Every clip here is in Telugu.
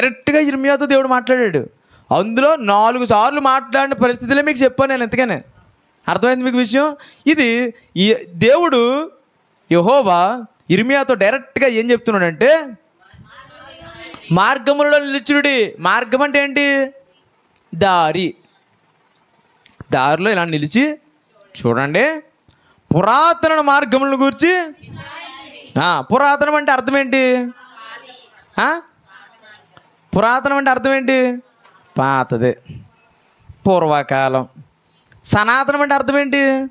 డైరెక్ట్గా ఇర్మియాతో దేవుడు మాట్లాడాడు. అందులో నాలుగు సార్లు మాట్లాడిన పరిస్థితులే మీకు చెప్పాను నేను ఎంతకనే అర్థమైంది మీకు విషయం? ఇది ఈ దేవుడు యహోవా ఇర్మియాతో డైరెక్ట్గా ఏం చెప్తున్నాడంటే మార్గములలో నిలుచుడి మార్గం అంటే ఏంటి? దారి. దారిలో ఇలా నిలిచి చూడండి. పురాతన మార్గములను గురించి పురాతనం అంటే అర్థం ఏంటి? పురాతనం అంటే అర్థం ఏంటి? పాతది. పూర్వకాలం. సనాతనం అంటే అర్థం ఏంటి?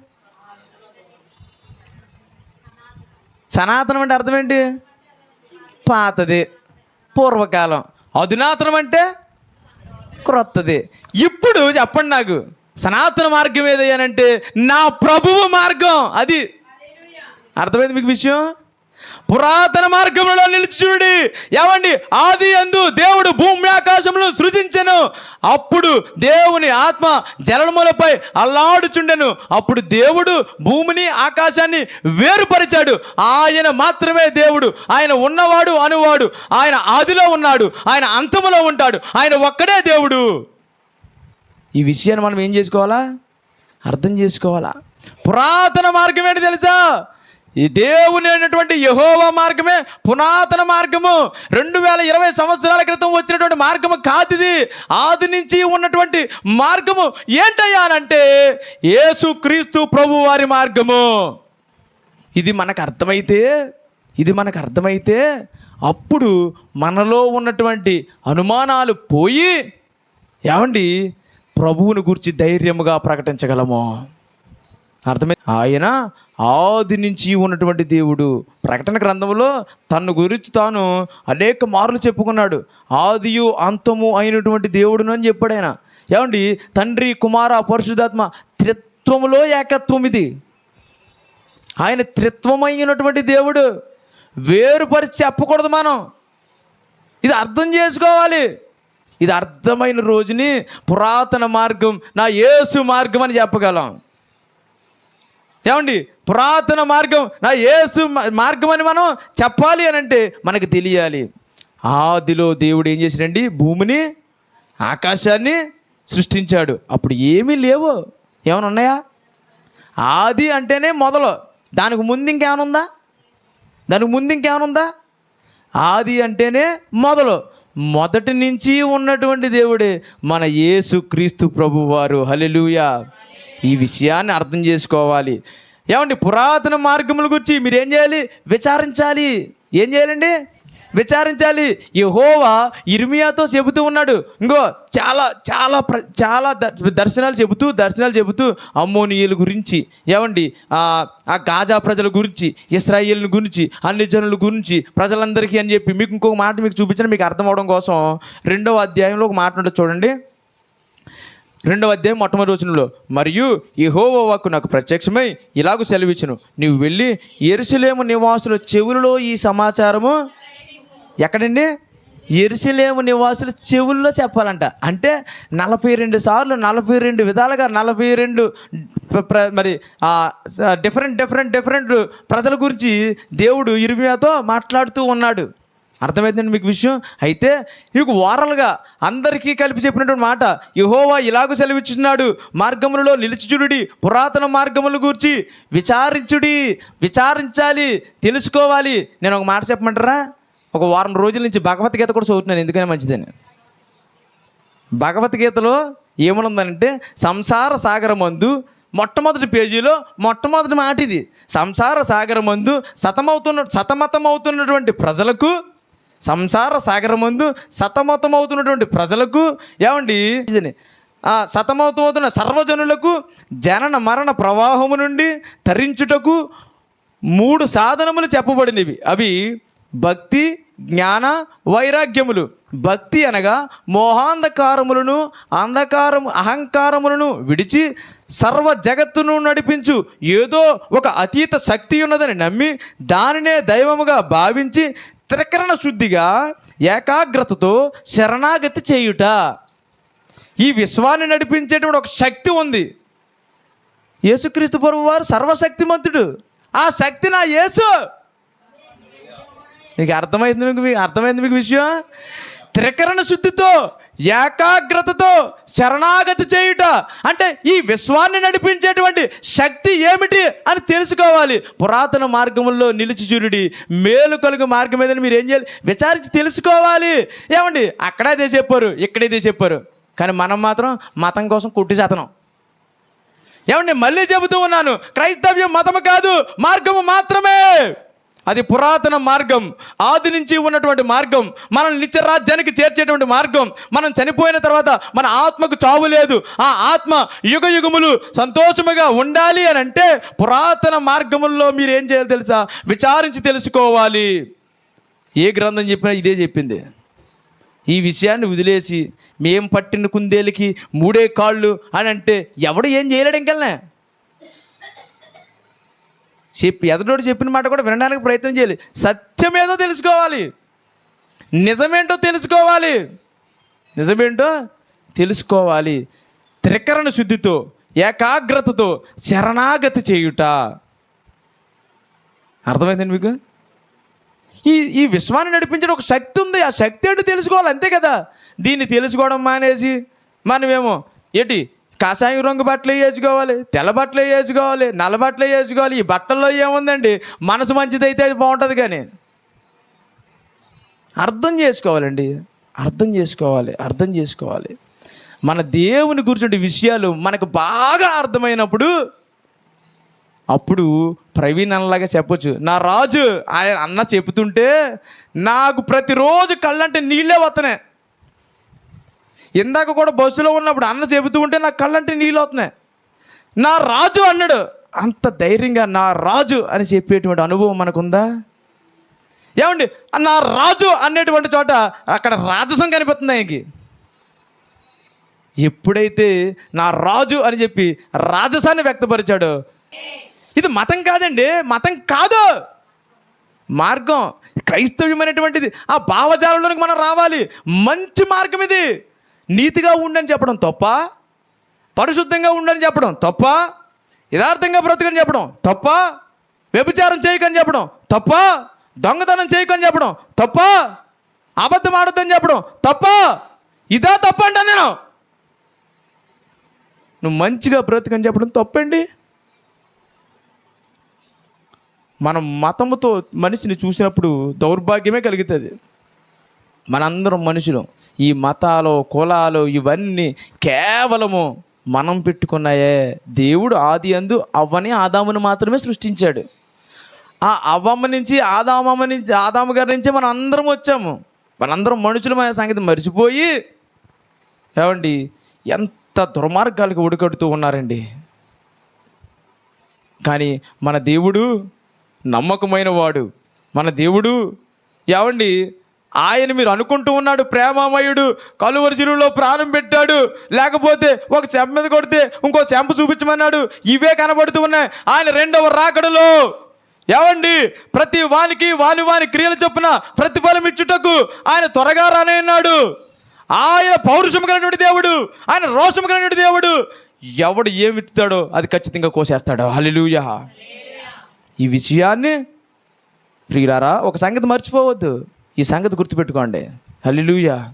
సనాతనం అంటే అర్థం ఏంటి? పాతది. పూర్వకాలం. అధునాతనం అంటే క్రొత్తది. ఇప్పుడు చెప్పండి నాకు. సనాతన మార్గం ఏదయ్యానంటే నా ప్రభువు మార్గం. అది. అర్థమైంది మీకు విషయం? పురాతన మార్గంలో నిలిచి చూడి. ఏమండి? ఆది అందు దేవుడు భూమి ఆకాశములను సృజించెను. అప్పుడు దేవుని ఆత్మ జలములపై అల్లాడుచుండెను. అప్పుడు దేవుడు భూమిని ఆకాశాన్ని వేరుపరిచాడు. ఆయన మాత్రమే దేవుడు. ఆయన ఉన్నవాడు అనువాడు. ఆయన ఆదిలో ఉన్నాడు. ఆయన అంతములో ఉంటాడు. ఆయన ఒక్కడే దేవుడు. ఈ విషయాన్ని మనం ఏం చేసుకోవాలా? అర్థం చేసుకోవాలా? పురాతన మార్గం ఏంటి తెలుసా? ఈ దేవుని అయినటువంటి యహోవ మార్గమే పురాతన మార్గము. రెండు వేల ఇరవై సంవత్సరాల క్రితం వచ్చినటువంటి మార్గము కాదు ఇది ఆది నుంచి ఉన్నటువంటి మార్గము ఏంటయ్యా అంటే యేసుక్రీస్తు ప్రభు వారి మార్గము. ఇది మనకు అర్థమైతే ఇది మనకు అర్థమైతే అప్పుడు మనలో ఉన్నటువంటి అనుమానాలు పోయి ఏమండి? ప్రభువుని గురించి ధైర్యముగా ప్రకటించగలము. అర్థమై? ఆయన ఆది నుంచి ఉన్నటువంటి దేవుడు. ప్రకటన గ్రంథంలో తన గురించి తాను అనేక మార్లు చెప్పుకున్నాడు. ఆదియు అంతము అయినటువంటి దేవుడును అని చెప్పాడు ఆయన. ఏమండి? తండ్రి కుమార పరిశుధాత్మ త్రిత్వములో ఏకత్వం ఇది. ఆయన త్రిత్వమైనటువంటి దేవుడు. వేరుపరిచి చెప్పకూడదు మనం. ఇది అర్థం చేసుకోవాలి. ఇది అర్థమైన రోజుని పురాతన మార్గం నా యేసు మార్గం అని చెప్పగలం. ఏమండి? పురాతన మార్గం నా యేసు మార్గం అని మనం చెప్పాలి అని అంటే మనకు తెలియాలి. ఆదిలో దేవుడు ఏం చేశాడండి? భూమిని ఆకాశాన్ని సృష్టించాడు. అప్పుడు ఏమీ లేవు. ఏమైనా ఉన్నాయా? ఆది అంటేనే మొదలు. దానికి ముందు ఇంకేమైనా ఉందా? దానికి ముందు ఇంకేమైనా ఉందా? ఆది అంటేనే మొదలు. మొదటి నుంచి ఉన్నటువంటి దేవుడే మన యేసు క్రీస్తు ప్రభువారు. హలెలుయా ఈ విషయాన్ని అర్థం చేసుకోవాలి. ఏమండి పురాతన మార్గముల గురించి మీరు ఏం చేయాలి? విచారించాలి. ఏం చేయాలండి? విచారించాలి. యెహోవా ఇర్మియాతో చెబుతూ ఉన్నాడు. ఇంకో చాలా చాలా ప్ర చాలా దర్శనాలు చెబుతూ దర్శనాలు చెబుతూ అమ్మోనియుల గురించి ఏమండి ఆ ఆ గాజా ప్రజల గురించి ఇస్రాయేల్ గురించి అన్ని జనుల గురించి ప్రజలందరికీ అని చెప్పి మీకు ఇంకొక మాట మీకు చూపించిన మీకు అర్థం అవడం కోసం రెండవ అధ్యాయంలో ఒక మాట ఉంటుంది చూడండి. రెండవ అధ్యాయం మొట్టమొదటి వచనంలో మరియు యెహోవా వాక్కు నాకు ప్రత్యక్షమై ఇలాగ సెలవిచ్చును. నీవు వెళ్ళి ఎరుసలేము నివాసుల చెవులలో ఈ సమాచారము ఎక్కడండి? ఎరుసలేము నివాసుల చెవుల్లో చెప్పాలంట. అంటే నలభై రెండు సార్లు నలభై రెండు విధాలుగా నలభై రెండు ప్ర- మరి డిఫరెంట్ డిఫరెంట్ డిఫరెంట్ ప్రజల గురించి దేవుడు ఇరుమియాతో మాట్లాడుతూ ఉన్నాడు. అర్థమవుతుందండి మీకు విషయం? అయితే మీకు వారలుగా అందరికీ కలిపి చెప్పినటువంటి మాట యహోవా ఇలాగ సెలవిచ్చున్నాడు మార్గములలో నిలిచిచుడి పురాతన మార్గముల గురించి విచారించుడి విచారించాలి తెలుసుకోవాలి. నేను ఒక మాట చెప్పమంటారా? ఒక వారం రోజుల నుంచి భగవద్గీత కూడా చదువుతున్నాను ఎందుకనే మంచిదని. భగవద్గీతలో ఏమనుందంటే సంసార సాగరమందు మొట్టమొదటి పేజీలో మొట్టమొదటి మాట ఇది సంసార సాగరమందు సతమవుతున్న సతమతమవుతున్నటువంటి ప్రజలకు సంసార సాగరమందు సతమతమవుతున్నటువంటి ప్రజలకు ఏమండి? సతమతమవుతున్న సర్వజనులకు జనన మరణ ప్రవాహము నుండి తరించుటకు మూడు సాధనములు చెప్పబడినవి. అవి భక్తి జ్ఞాన వైరాగ్యములు. భక్తి అనగా మోహాంధకారములను అంధకారము అహంకారములను విడిచి సర్వ జగత్తును నడిపించు. ఏదో ఒక అతీత శక్తి ఉన్నదని నమ్మి దానినే దైవముగా భావించి త్రికరణ శుద్ధిగా ఏకాగ్రతతో శరణాగతి చేయుట. ఈ విశ్వాన్ని నడిపించేటువంటి ఒక శక్తి ఉంది. యేసుక్రీస్తు ప్రభు వారు సర్వశక్తిమంతుడు. ఆ శక్తి నా యేసు. నీకు అర్థమైంది మీకు మీకు అర్థమైంది మీకు విషయం? త్రికరణ శుద్ధితో ఏకాగ్రతతో శరణాగతి చేయుట. అంటే ఈ విశ్వాన్ని నడిపించేటువంటి శక్తి ఏమిటి అని తెలుసుకోవాలి. పురాతన మార్గముల్లో నిలిచి చూరుడి మేలు కలుగు మార్గం ఏదని మీరు ఏం చేయాలి? విచారించి తెలుసుకోవాలి. ఏమండి? అక్కడ అదే చెప్పారు ఇక్కడ ఇదే చెప్పారు. కానీ మనం మాత్రం మతం కోసం కుట్టి చేతనం. ఏమండి? మళ్ళీ చెబుతూ ఉన్నాను. క్రైస్తవ్యం మతము కాదు మార్గము మాత్రమే. అది పురాతన మార్గం ఆది నుంచి ఉన్నటువంటి మార్గం మనం నిత్య రాజ్యానికి చేర్చేటువంటి మార్గం. మనం చనిపోయిన తర్వాత మన ఆత్మకు చావు లేదు. ఆ ఆత్మ యుగ యుగములు సంతోషముగా ఉండాలి అని అంటే పురాతన మార్గముల్లో మీరు ఏం చేయాలి తెలుసా? విచారించి తెలుసుకోవాలి. ఏ గ్రంథం చెప్పినా ఇదే చెప్పింది. ఈ విషయాన్ని వదిలేసి మేం పట్టిన కుందేలకి మూడే కాళ్ళు అని అంటే ఎవడు ఏం చేయలేడు ఇంకల్నే చెప్పి ఎదటోడు చెప్పిన మాట కూడా వినడానికి ప్రయత్నం చేయాలి. సత్యమేదో తెలుసుకోవాలి. నిజమేంటో తెలుసుకోవాలి. నిజమేంటో తెలుసుకోవాలి. త్రికరణ శుద్ధితో ఏకాగ్రతతో శరణాగతి చేయుట. అర్థమైందండి మీకు? ఈ ఈ విశ్వాన్ని నడిపించడం ఒక శక్తి ఉంది. ఆ శక్తి ఏంటో తెలుసుకోవాలి అంతే కదా. దీన్ని తెలుసుకోవడం మానేసి మనమేమో ఏంటి కాషాయం రంగు బట్టలు వేసుకోవాలి తెల్ల బట్టలు వేసుకోవాలి నల్ల బట్టలు వేసుకోవాలి. ఈ బట్టల్లో ఏముందండి? మనసు మంచిదైతే అది బాగుంటుంది కానీ. అర్థం చేసుకోవాలండి. అర్థం చేసుకోవాలి అర్థం చేసుకోవాలి. మన దేవుని గురించి విషయాలు మనకు బాగా అర్థమైనప్పుడు అప్పుడు ప్రవీణ్ అన్నలాగా చెప్పొచ్చు. నా రాజు ఆయన అన్న చెబుతుంటే నాకు ప్రతిరోజు కళ్ళంటే నీళ్ళే వస్తున్నాయి ఇందాక కూడా బస్సులో ఉన్నప్పుడు అన్న చెబుతూ ఉంటే నా కళ్ళంటే నీళ్ళు వస్తున్నాయి నా రాజు అన్నాడు అంత ధైర్యంగా నా రాజు అని చెప్పేటువంటి అనుభవం మనకుందా? ఏమండి నా రాజు అనేటువంటి చోట అక్కడ రాజసం కనిపిస్తుంది ఆయనకి. ఎప్పుడైతే నా రాజు అని చెప్పి రాజసాన్ని వ్యక్తపరిచాడో ఇది మతం కాదండి మతం కాదు. మార్గం క్రైస్తవ్యమైనటువంటిది. ఆ భావజాలంలోనికి మనం రావాలి. మంచి మార్గం ఇది. నీతిగా ఉండని చెప్పడం తప్ప పరిశుద్ధంగా ఉండని చెప్పడం తప్ప యథార్థంగా బ్రతకని చెప్పడం తప్ప వ్యభిచారం చేయకని చెప్పడం తప్ప దొంగతనం చేయకని చెప్పడం తప్ప అబద్ధం ఆడద్దని చెప్పడం తప్ప ఇదా తప్ప అంటా నేను. నువ్వు మంచిగా బ్రతకని చెప్పడం తప్పండి. మనం మతముతో మనిషిని చూసినప్పుడు దౌర్భాగ్యమే కలుగుతుంది. మనందరం మనుషులు. ఈ మతాలు కులాలు ఇవన్నీ కేవలము మనం పెట్టుకున్నాయే. దేవుడు ఆది అందు అవ్వని ఆదామును మాత్రమే సృష్టించాడు. ఆ అవ్వమ్మ నుంచి ఆదామమ్మ నుంచి ఆదామ గారి నుంచి మనం అందరం వచ్చాము. మనందరం మనుషులమైన సంగతి మర్చిపోయి ఏమండి ఎంత దుర్మార్గాలకు ఉడికడుతూ ఉన్నారండి. కానీ మన దేవుడు నమ్మకమైన వాడు మన దేవుడు ఏమండి ఆయన మీరు అనుకుంటూ ఉన్నాడు ప్రేమామయుడు కలువరిశిలులో ప్రాణం పెట్టాడు. లేకపోతే ఒక చెంప మీద కొడితే ఇంకో చెంప చూపించమన్నాడు. ఇవే కనబడుతూ ఉన్నాయి. ఆయన రెండవ రాకడలో. ఏమండి ప్రతి వానికి వాని వాని క్రియలు చొప్పున ప్రతిఫలం ఇచ్చుటకు ఆయన త్వరగా రానన్నాడు ఆయన పౌరుషం కలిగినటువంటి దేవుడు ఆయన రోషం కలిగినటువంటి దేవుడు. ఎవడు ఏమి విత్తుతాడో అది ఖచ్చితంగా కోసేస్తాడు. హలిలుయ ఈ విషయాన్ని ప్రియురారా ఒక సంగతి మర్చిపోవద్దు. ఈ సంగతి గుర్తుపెట్టుకోండి. హల్లెలూయా.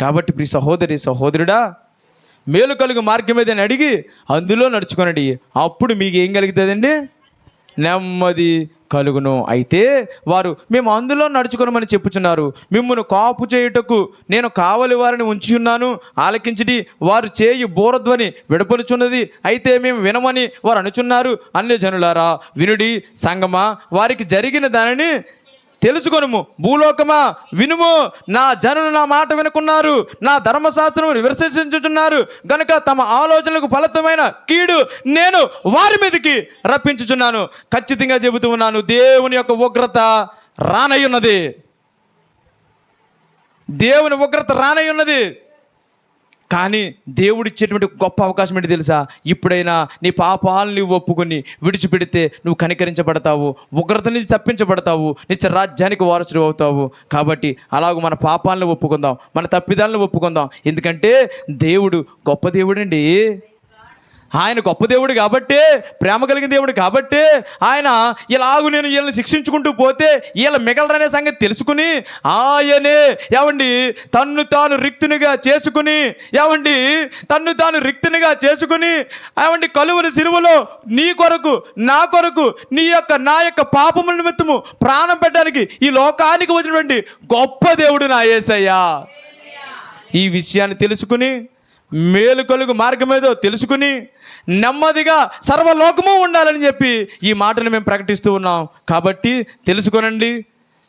కాబట్టి ప్రి సహోదరి సహోదరుడా మేలు కలుగు మార్గం ఏదని అడిగి అందులో నడుచుకోనండి. అప్పుడు మీకు ఏం కలుగుతుందండి? నెమ్మది కలుగును. అయితే వారు మేము అందులో నడుచుకునమని చెప్పుచున్నారు. మిమ్మల్ని కాపు చేయుటకు నేను కావలి వారిని ఉంచుచున్నాను. ఉన్నాను ఆలకించిడి వారు చేయు బోరధ్వని విడపలుచున్నది. అయితే మేము వినమని వారు అనుచున్నారు. అన్య జనులారా వినుడి సంగమా వారికి జరిగిన దానిని తెలుసుకొనుము. భూలోకమా వినుము. నా జనులు నా మాట వినుకున్నారు. నా ధర్మశాస్త్రం విమర్శించుచున్నారు గనుక తమ ఆలోచనలకు ఫలితమైన కీడు నేను వారి మీదకి రప్పించుచున్నాను. ఖచ్చితంగా చెబుతూ ఉన్నాను దేవుని యొక్క ఉగ్రత రానయ్యున్నది దేవుని ఉగ్రత రానయ్యున్నది కానీ దేవుడిచ్చేటువంటి గొప్ప అవకాశం ఏంటి తెలుసా? ఇప్పుడైనా నీ పాపాలను నువ్వు ఒప్పుకొని విడిచిపెడితే నువ్వు కనికరించబడతావు ఉగ్రత నుంచి తప్పించబడతావు నిత్య రాజ్యానికి వారసుడు అవుతావు. కాబట్టి అలాగ మన పాపాలను ఒప్పుకుందాం మన తప్పిదాలను ఒప్పుకుందాం. ఎందుకంటే దేవుడు గొప్ప దేవుడండి. ఆయన గొప్ప దేవుడు కాబట్టే ప్రేమ కలిగిన దేవుడు కాబట్టే ఆయన ఇలాగు నేను వీళ్ళని శిక్షించుకుంటూ పోతే వీళ్ళ మిగలరనే సంగతి తెలుసుకుని ఆయనే ఏమండి తన్ను తాను రిక్తునిగా చేసుకుని ఏమండి తన్ను తాను రిక్తునిగా చేసుకుని ఏమండి కలువని సిరువలో నీ కొరకు నా కొరకు నీ యొక్క నా యొక్క పాపముల నిమిత్తము ప్రాణం పెట్టడానికి ఈ లోకానికి వచ్చినటువంటి గొప్ప దేవుడు నా ఏసయ్యా ఈ విషయాన్ని తెలుసుకుని మేలు కలుగు మార్గం ఏదో తెలుసుకుని నెమ్మదిగా సర్వలోకము ఉండాలని చెప్పి ఈ మాటను మేము ప్రకటిస్తూ ఉన్నాం. కాబట్టి తెలుసుకొనండి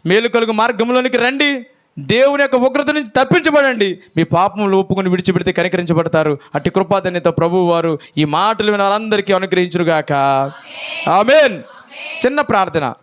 మేలు కలుగు మార్గంలోనికి రండి దేవుని యొక్క ఉగ్రత నుంచి తప్పించబడండి. మీ పాపములు ఒప్పుకొని విడిచిపెడితే కనికరించబడతారు. అట్టి కృపాధన్యత ప్రభువు వారు ఈ మాటలు విన వారందరికీ అనుగ్రహించురుగాక ఆమెన్. చిన్న ప్రార్థన.